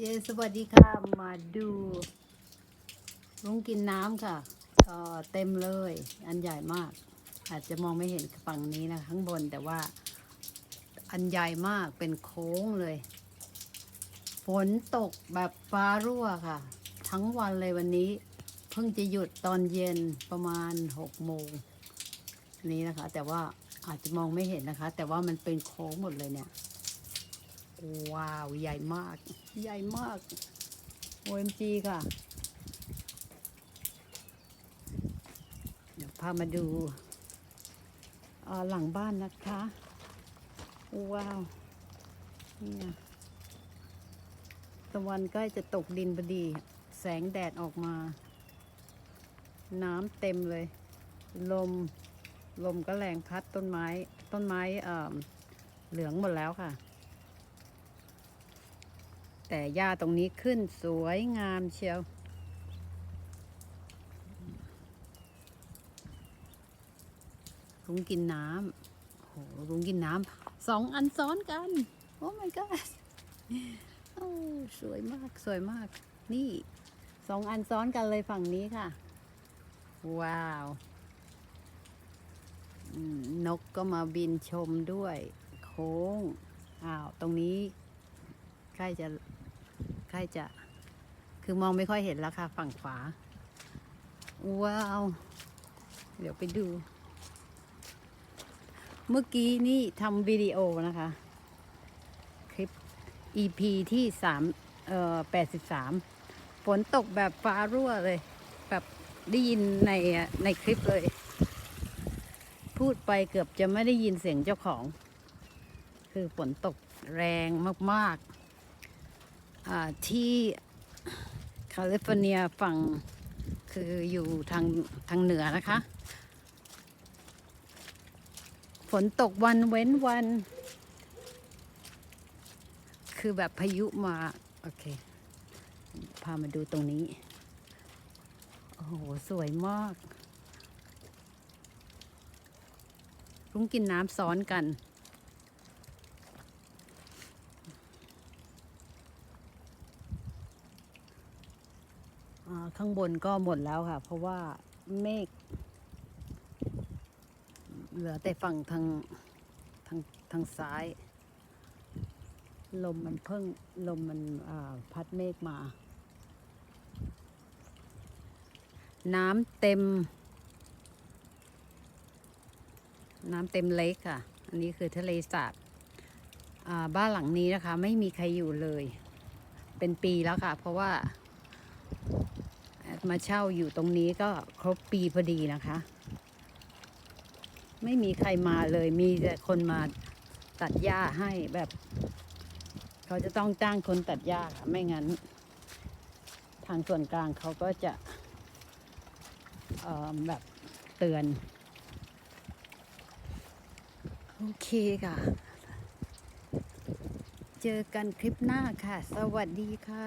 เยสวัสดีค่ะ มาดูลุงกินน้ำค่ะก็เต็มเลย อันใหญ่มาก อาจจะมองไม่เห็นฝั่งนี้นะข้างบนแต่ว่า อันใหญ่มากเป็นโค้งเลย ฝนตกแบบฟ้ารั่วค่ะ ทั้งวันเลยวันนี้ เพิ่งจะหยุดตอนเย็นประมาณหกโมงนี้นะคะ แต่ว่าอาจจะมองไม่เห็นนะคะ แต่ว่ามันเป็นโค้งหมดเลยเนี่ย ว้าว ใหญ่มาก ใหญ่มาก OMG ค่ะ เดี๋ยวพามาดูหลังบ้านนะคะ ว้าวเนี่ยตะวันใกล้จะตกดินพอดี แสงแดดออกมา น้ำเต็มเลย ลม ลมก็แรงพัดต้นไม้ ต้นไม้เเหลืองหมดแล้วค่ะ แต่หญ้าตรงนี้ขึ้นสวยงามเชียวลุงกินน้ำโหลุงกินน้ำสองอันซ้อนกัน โอ้ my god โอ้สวยมากสวยมาก นี่สองอันซ้อนกันเลยฝั่งนี้ค่ะ ว้าว นกก็มาบินชมด้วย โค้ง อ้าว ตรงนี้ ใกล้จะใกล้จะ คือมองไม่ค่อยเห็นแล้วค่ะ ฝั่งขวา ว้าว เดี๋ยวไปดู เมื่อกี้นี่ทำวิดีโอนะคะ คลิป EP ที่สามเอ่อแปดสิบสามฝนตกแบบฟ้ารั่วเลย แบบได้ยินในในคลิปเลย พูดไปเกือบจะไม่ได้ยินเสียงเจ้าของ คือฝนตกแรงมาก ๆ ที่แคลิฟอร์เนียฝั่งคืออยู่ทางทางเหนือนะคะ ฝนตกวันเว้นวัน คือแบบพายุมา โอเค พามาดูตรงนี้ โอ้โห สวยมากรุ้งกินน้ำซ้อนกัน ข้างบนก็หมดแล้วค่ะ เพราะว่าเมฆเหลือแต่ฝั่งทางทางทางซ้าย ลมมันเพิ่งลมมันพัดเมฆมา น้ำเต็ม น้ำเต็มเล็กค่ะ อันนี้คือทะเลสาบบ้านหลังนี้นะคะ ไม่มีใครอยู่เลย เป็นปีแล้วค่ะ เพราะว่า มาเช่าอยู่ตรงนี้ก็ครบปีพอดีนะคะ ไม่มีใครมาเลย มีแต่คนมาตัดหญ้าให้แบบ เขาจะต้องจ้างคนตัดหญ้าค่ะไม่งั้น ทางส่วนกลางเขาก็จะแบบเตือน โอเคค่ะ เจอกันคลิปหน้าค่ะ สวัสดีค่ะ